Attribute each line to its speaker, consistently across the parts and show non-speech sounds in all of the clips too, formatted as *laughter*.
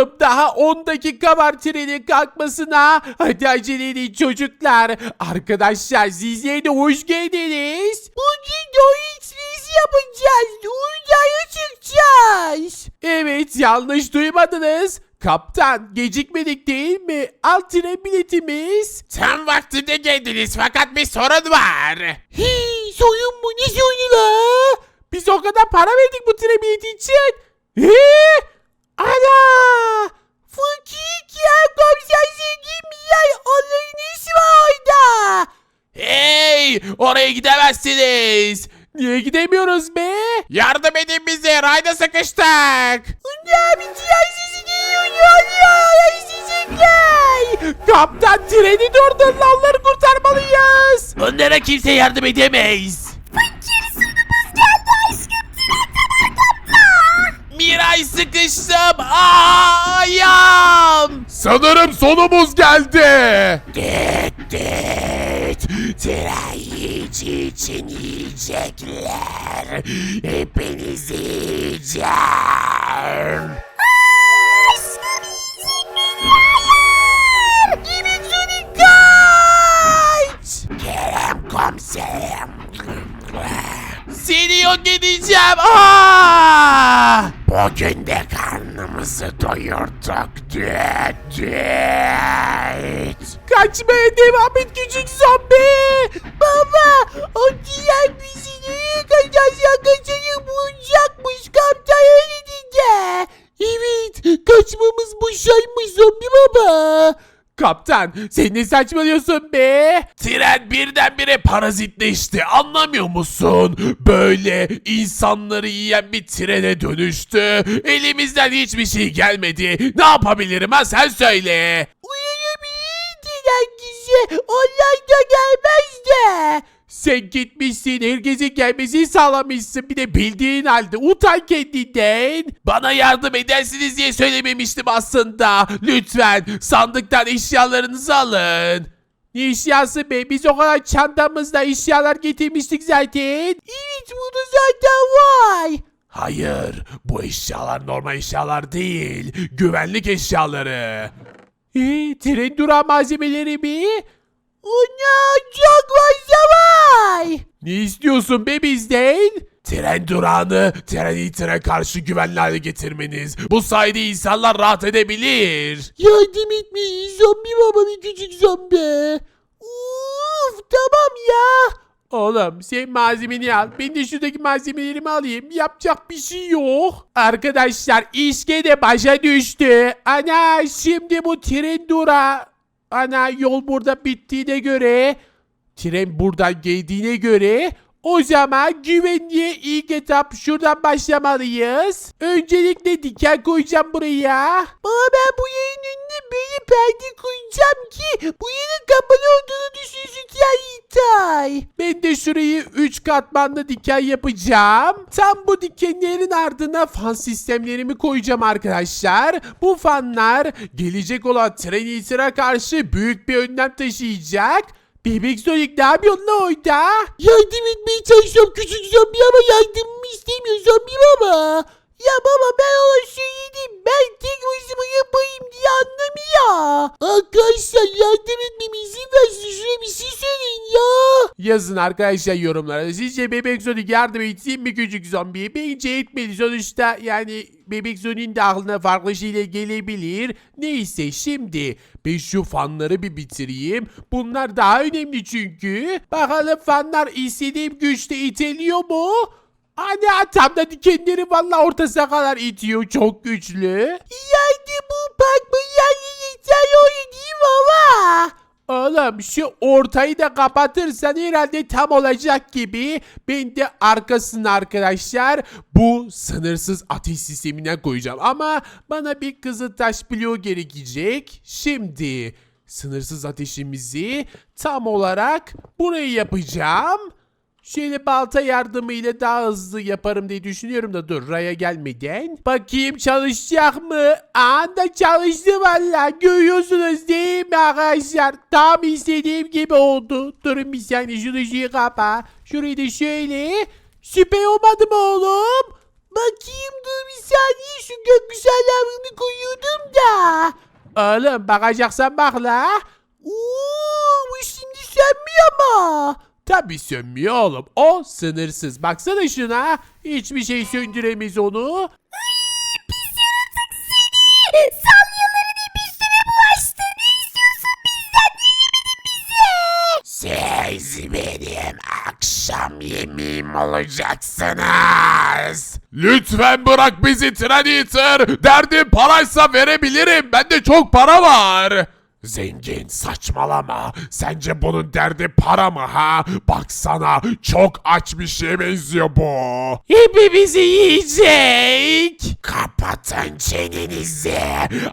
Speaker 1: oğlum daha 10 dakika var trenin kalkmasına. Hadi acele edin çocuklar. Arkadaşlar sizlere de hoş geldiniz. Bugün Doix yapacağız. Uzaya çıkacağız. Evet yanlış duymadınız. Kaptan gecikmedik değil mi? Alt tren biletimiz.
Speaker 2: Tam vaktinde geldiniz fakat bir sorun var.
Speaker 1: Hii soyun mu ne soyunu la? Biz o kadar para verdik bu tren bileti için. Hii?
Speaker 2: Onlara kimse yardım edemeyiz. Miray sıkıştım. Aa, ayağım.
Speaker 1: Sanırım sonumuz geldi.
Speaker 2: Dit dit. Tren yiyici için yiyecekler. Hepinizi yiyeceğim. Yok edeceğim. Aa! Bugün de karnımızı doyurduk. Düt.
Speaker 1: Kaçmaya devam et küçük zombi. Baba o diğer bizi kaçarsa kaçayım bulacakmış. Kaptan öyle dedi. Evet kaçmamız boşaymış zombi baba. Kaptan sen ne saçmalıyorsun be?
Speaker 2: Tren birdenbire parazitleşti anlamıyor musun? Böyle insanları yiyen bir trene dönüştü. Elimizden hiçbir şey gelmedi. Ne yapabilirim ha sen söyle.
Speaker 1: Uyuyabilirdin hangisi. Onlar da gelmez de. Sen gitmişsin herkesin gelmesini sağlamışsın bir de bildiğin halde utan kendinden.
Speaker 2: Bana yardım edersiniz diye söylememiştim aslında. Lütfen sandıktan eşyalarınızı alın.
Speaker 1: Ne eşyası be biz o kadar çantamızda eşyalar getirmiştik zaten. Evet burada zaten var.
Speaker 2: Hayır, bu eşyalar normal eşyalar değil. Güvenlik eşyaları.
Speaker 1: Ee, tren durağı malzemeleri mi? Ona çok fazla var. Ne istiyorsun be bizden?
Speaker 2: Tren durağını tren itire karşı güvenli hale getirmeniz. Bu sayede insanlar rahat edebilir.
Speaker 1: Yardım etmeyin zombi baba bir küçük zombi. Uf tamam ya. Oğlum sen malzemeni al. Ben de şuradaki malzemelerimi alayım. Yapacak bir şey yok. Arkadaşlar işke de başa düştü. Ana şimdi bu tren dura. Ana yol burada bittiğine göre. Tren buradan geldiğine göre. O zaman güvenliğe ilk etap şuradan başlamalıyız. Öncelikle diken koyacağım buraya. Baba ben bu yayın önüne böyle perde koyacağım ki bu yerin kapalı olduğunu düşünsün Tay. Ben de şurayı 3 katmanlı diken yapacağım. Tam bu dikenlerin ardına fan sistemlerimi koyacağım arkadaşlar. Bu fanlar gelecek olan tren itira karşı büyük bir önlem taşıyacak. Bebek Sonic ne yapıyorsun lan orada? Yardım etmeye çalışıyorum küçük zombi ama yardımımı istemiyor zombi baba. Ya baba ben ona söyledim. Ben tek başıma yapayım diye anlamıyor. Arkadaşlar yardım etmeme izin versin. Şuraya bir şey söyleyin ya. Yazın arkadaşlar yorumlara. Sizce Bebek Sonic yardım etsin mi küçük zombiye? Bence etmeli. Sonuçta yani Bebek Sonic'in de aklına farklı şeyler gelebilir. Neyse şimdi ben şu fanları bir bitireyim. Bunlar daha önemli çünkü. Bakalım fanlar istediğim güçte iteliyor mu? Ana tam da dikenleri valla ortasına kadar itiyor. Çok güçlü. Yani bu bakma yani yeter oyun değil baba? Oğlum şu ortayı da kapatırsan herhalde tam olacak gibi. Ben de arkasını arkadaşlar bu sınırsız ateş sistemine koyacağım. Ama bana bir kızıltaş bloğu gerekecek. Şimdi sınırsız ateşimizi tam olarak buraya yapacağım. Şöyle balta yardımıyla daha hızlı yaparım diye düşünüyorum da dur raya gelmeden. Bakayım çalışacak mı? Anda çalıştı valla. Görüyorsunuz değil mi arkadaşlar? Tam istediğim gibi oldu. Durun bir saniye şunu şurayı kapa. Şurayı da şöyle. Süper olmadı mı oğlum? Bakayım dur bir saniye şu gökkuşağıyla kenarını koyuyordum da. Oğlum bakacaksan bak la. Oo, bu şimdi sönmüyor mu? Tabi sönmüyor oğlum. O sınırsız. Baksana şuna. Hiçbir şey söndüremez onu.
Speaker 3: Salyalarını bir süre bulaştı. Ne istiyorsun bizden? Ne yemedin bizi?
Speaker 2: Siz benim akşam yemeğim olacaksınız. Lütfen bırak bizi Tren Eater. Derdin paraysa verebilirim. Bende çok para var. Zengin saçmalama. Sence bunun derdi para mı ha? Baksana çok aç bir şeye benziyor bu.
Speaker 1: Hepimizi yiyecek.
Speaker 2: Kapatın çenenizi.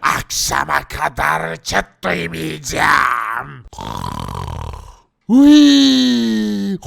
Speaker 2: Akşama kadar çıt duymayacağım.
Speaker 4: Uy!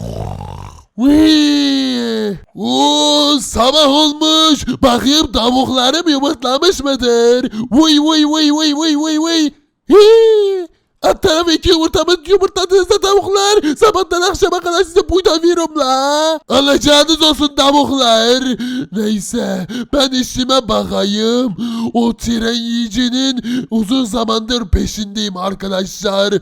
Speaker 4: Uy! Oo, sabah olmuş. Bakayım tavuklarım yumurtlamış mıdır? Uy uy uy uy uy uy uy. Hii! Alt tarafı iki yumurtamız yumurtladığınızda tavuklar sabahtan akşama kadar size buyda veririm la. Alacağınız olsun tavuklar. Neyse ben işime bakayım. O tren yiyicinin uzun zamandır peşindeyim arkadaşlar.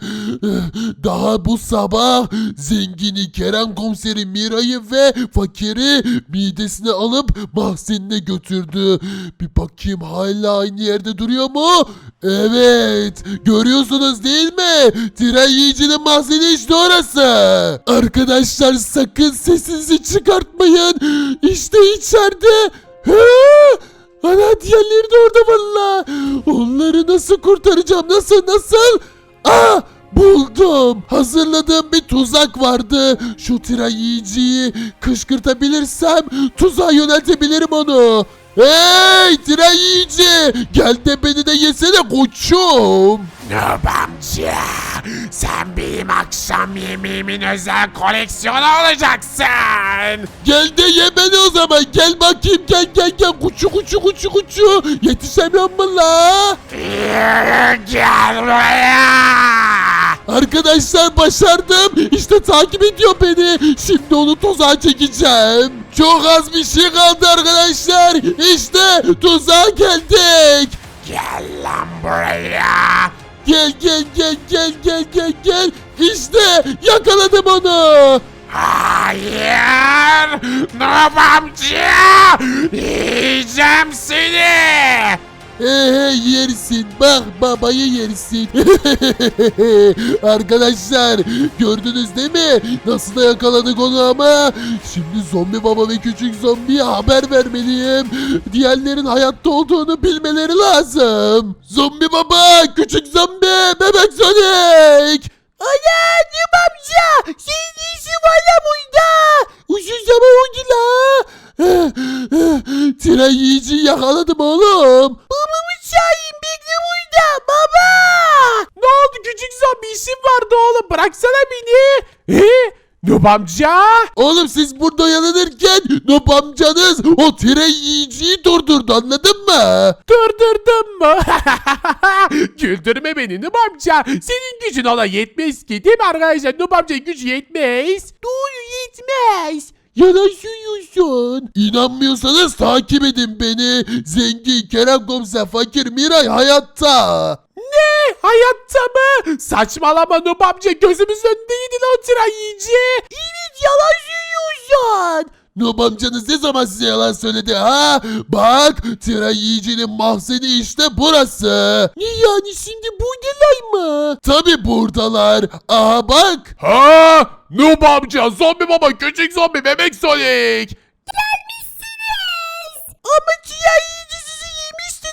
Speaker 4: Daha bu sabah zengini Kerem komiseri Mira'yı ve fakiri midesine alıp mahzenine götürdü. Bir bakayım hala aynı yerde duruyor mu? Evet. Görüyorsunuz değil mi? Tren yiyicinin mahzeni işte orası. Arkadaşlar sakın sesinizi çıkartmayın. İşte içeride. Ana diğerleri de orada valla. Onları nasıl kurtaracağım? Nasıl nasıl? Aa! Buldum. Hazırladığım bir tuzak vardı. Şu tren yiyiciyi kışkırtabilirsem tuzağa yöneltebilirim onu. Hey tren yiyici! Gel de beni de yesene koçum.
Speaker 2: Nub amca, sen benim akşam yemeğimin özel koleksiyonu olacaksın.
Speaker 4: Gel de ye beni o zaman. Gel bakayım gel gel gel. Kuçu kuçu kuçu kuçu. Yetişemiyorum mu la?
Speaker 2: Yürü gel buraya.
Speaker 4: Arkadaşlar başardım. İşte takip ediyor beni. Şimdi onu tuzağa çekeceğim. Çok az bir şey kaldı arkadaşlar. İşte tuzağa geldik.
Speaker 2: Gel lan buraya.
Speaker 4: Gel gel gel gel gel gel gel. İşte yakaladım onu.
Speaker 2: Hayır. Nub amca. Yiyeceğim seni.
Speaker 4: Ee, yersin bak babayı yersin. *laughs* Arkadaşlar gördünüz değil mi? Nasıl da yakaladık onu ama. Şimdi zombi baba ve küçük zombiye haber vermeliyim. Diğerlerin hayatta olduğunu bilmeleri lazım. Zombi baba, küçük zombi, bebek Sonic. Ana amca senin işin var ya burada? Uzun zaman oldu la. Tren yiyiciyi yakaladım oğlum. Babamı çağırayım bekle burada baba.
Speaker 1: Ne oldu küçük zombi işim vardı oğlum bıraksana beni. Nub amca.
Speaker 4: Oğlum siz burada oyalanırken Nop amcanız o tren yiyiciyi durdurdu anladın mı?
Speaker 1: Durdurdun mu? *laughs* Güldürme beni Nub amca. Senin gücün ona yetmez ki değil mi arkadaşlar? Nub amca gücü yetmez. Doğru yetmez.
Speaker 4: Yalan söylüyorsun. İnanmıyorsanız takip edin beni. Zengin, Kerem Komiser, Fakir, Miray hayatta.
Speaker 1: Ne? Hayatta mı? Saçmalama Nub amca gözümüzün önündeydi lan o tren yiyici. Evet yalan söylüyorsun.
Speaker 4: Nop amcanız ne zaman size yalan söyledi ha? Bak tren yiyicinin mahzeni işte burası. Ne yani şimdi buradalar mı? Tabi buradalar. Aha bak.
Speaker 2: Ha? Nub amca, zombi baba, küçük zombi, bebek Sonic.
Speaker 1: Ama tren yiyici sizi yemişti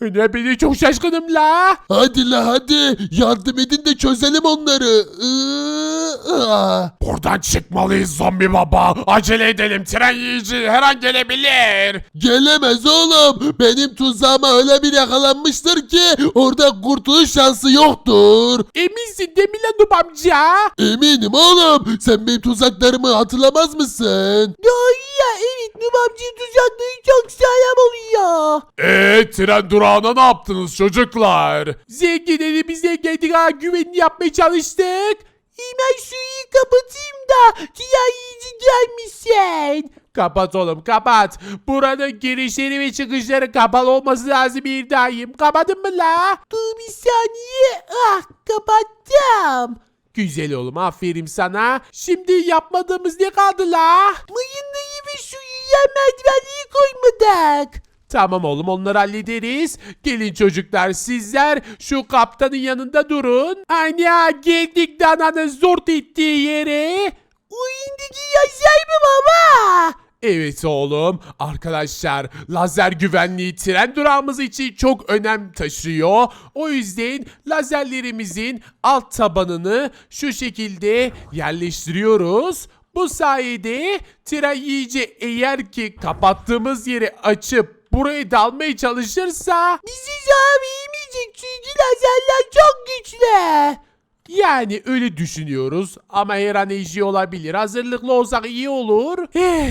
Speaker 1: ne beni çok şaşkınım la.
Speaker 4: Hadi la hadi yardım edin de çözelim onları. Iı.
Speaker 2: Buradan çıkmalıyız zombi baba. Acele edelim. Tren yiyici her an gelebilir.
Speaker 4: Gelemez oğlum. Benim tuzağıma öyle bir yakalanmıştır ki orada kurtuluş şansı yoktur.
Speaker 1: Eminsin değil mi lan amca?
Speaker 4: Eminim oğlum. Sen benim tuzaklarımı hatırlamaz mısın?
Speaker 1: Doğru ya evet Nub amcanın tuzakları çok sağlam oluyor.
Speaker 2: Eee tren durağına ne yaptınız çocuklar?
Speaker 1: Zengin elimize geldik ha güvenli yapmaya çalıştık. Hemen suyu kapatayım da tren yiyici gelmişsin. Kapat oğlum kapat. Buranın girişleri ve çıkışları kapalı olması lazım İbrahim. Kapadın mı la? Dur bir saniye. Ah kapattım. Güzel oğlum aferin sana. Şimdi yapmadığımız ne kaldı la? Mayınlayı ve şu yiyen merdivenliği koymadık. Tamam oğlum onları hallederiz. Gelin çocuklar sizler şu kaptanın yanında durun. Ana geldik dananın zort ettiği yere. Oyundaki yazar mı baba? Evet oğlum. Arkadaşlar lazer güvenliği tren durağımız için çok önem taşıyor. O yüzden lazerlerimizin alt tabanını şu şekilde yerleştiriyoruz. Bu sayede tren iyice eğer ki kapattığımız yeri açıp buraya dalmaya çalışırsa bizi zarar vermeyecek çünkü lazerler çok güçlü. Yani öyle düşünüyoruz ama her an eşi olabilir. Hazırlıklı olsak iyi olur. Eh,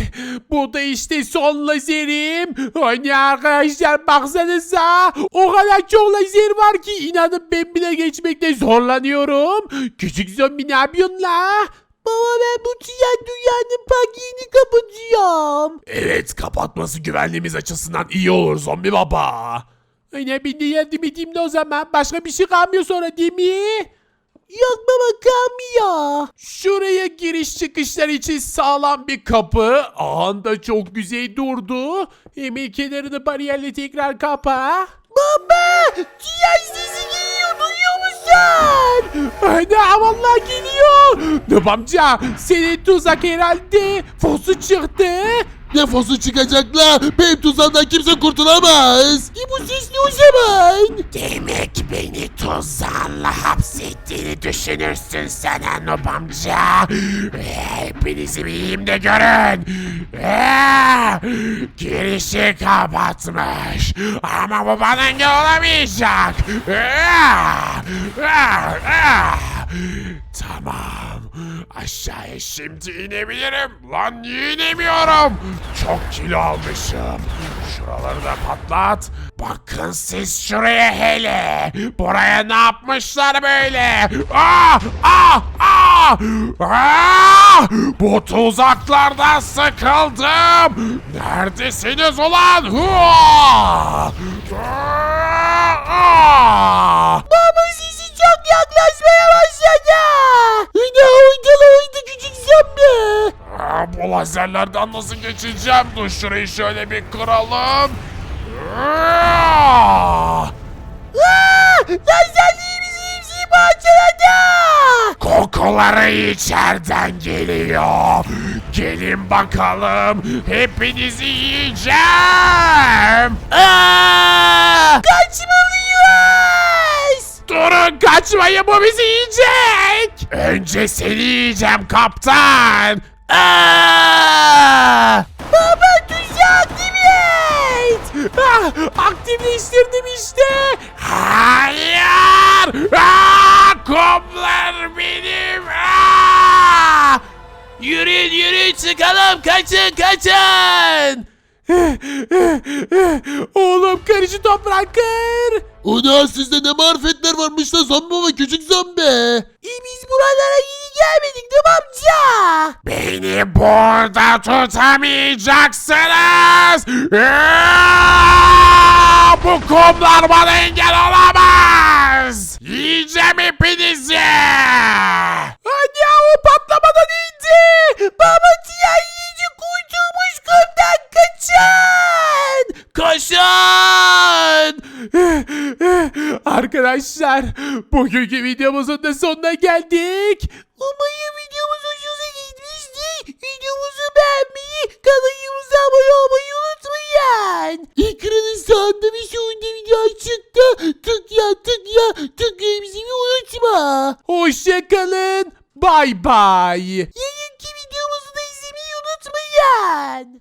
Speaker 1: bu da işte son lazerim. Hani arkadaşlar baksanıza. O kadar çok lazer var ki inanın ben bile geçmekte zorlanıyorum. Küçük zombi ne yapıyorsun la? Baba ben bu tren dünyanın paketini kapatacağım.
Speaker 2: Evet kapatması güvenliğimiz açısından iyi olur zombi baba.
Speaker 1: Aynen ben de yardım edeyim de o zaman. Başka bir şey kalmıyor sonra değil mi? Yok baba kalmıyor. Şuraya giriş çıkışlar için sağlam bir kapı. Anda çok güzel durdu. Hemen kenarını bariyerle tekrar kapa. Baba! Ciğer sesi geliyor musun? Ana vallahi geliyor. Nöb amca senin tuzak herhalde. Fosu çıktı.
Speaker 4: Ne fosu çıkacak la? Benim tuzağımdan kimse kurtulamaz.
Speaker 1: E bu ses ne o zaman?
Speaker 2: Demek beni tuzağınla hapsettiğini düşünürsün sen Anop amca. Hepinizi bileyim de görün. Ee, Girişi kapatmış. Ama bu bana engel olamayacak. Ee. Tamam. Aşağıya şimdi inebilirim. Lan niye inemiyorum? Çok kilo almışım. Şuraları da patlat. Bakın siz şuraya hele. Buraya ne yapmışlar böyle? Ah! Ah! Ah! Ah! Bu tuzaklardan sıkıldım. Neredesiniz ulan? Hua! Ah! Ah!
Speaker 1: Baba sesi çok yaklaşmaya başladı. Ne oydu la oydu küçük zombi.
Speaker 2: Aa, bu lazerlerden nasıl geçeceğim? Dur şurayı şöyle bir kıralım. Aa!
Speaker 1: Lazerliğimizin hepsini parçaladı.
Speaker 2: Kokuları içeriden geliyor. Gelin bakalım. Hepinizi yiyeceğim.
Speaker 1: Aa!
Speaker 2: Durun kaçmayın bu bizi yiyecek. Önce seni yiyeceğim kaptan. Aa!
Speaker 1: Baba tuzak aktivit. Ah, aktifleştirdim işte.
Speaker 2: Hayır! Aa, kumlar benim! Aa! Yürüyün yürüyün çıkalım kaçın kaçın!
Speaker 1: Oğlum karışı toprak kır.
Speaker 4: Ana sizde ne marifetler varmış da zombi baba küçük zombi.
Speaker 1: E biz buralara yeni gelmedik değil mi amca?
Speaker 2: Beni burada tutamayacaksınız! Bu kumlar bana engel olamaz! Yiyeceğim hepinizi!
Speaker 1: Anne o patlamadan indi. Baba kurtulmuş kumdan kaçın.
Speaker 2: Koşun! *laughs*
Speaker 1: Arkadaşlar bugünkü videomuzun da sonuna geldik. Umarım videomuz hoşunuza gitmiştir. Videomuzu beğenmeyi, kanalımıza abone olmayı unutmayın. Ekranın sağında bir sonunda video çıktı. Tıkla tıkla tıklayabilmeyi unutma. Hoşçakalın. Bay bay. Yayınki videomuzu da izlemeyi unutmayın.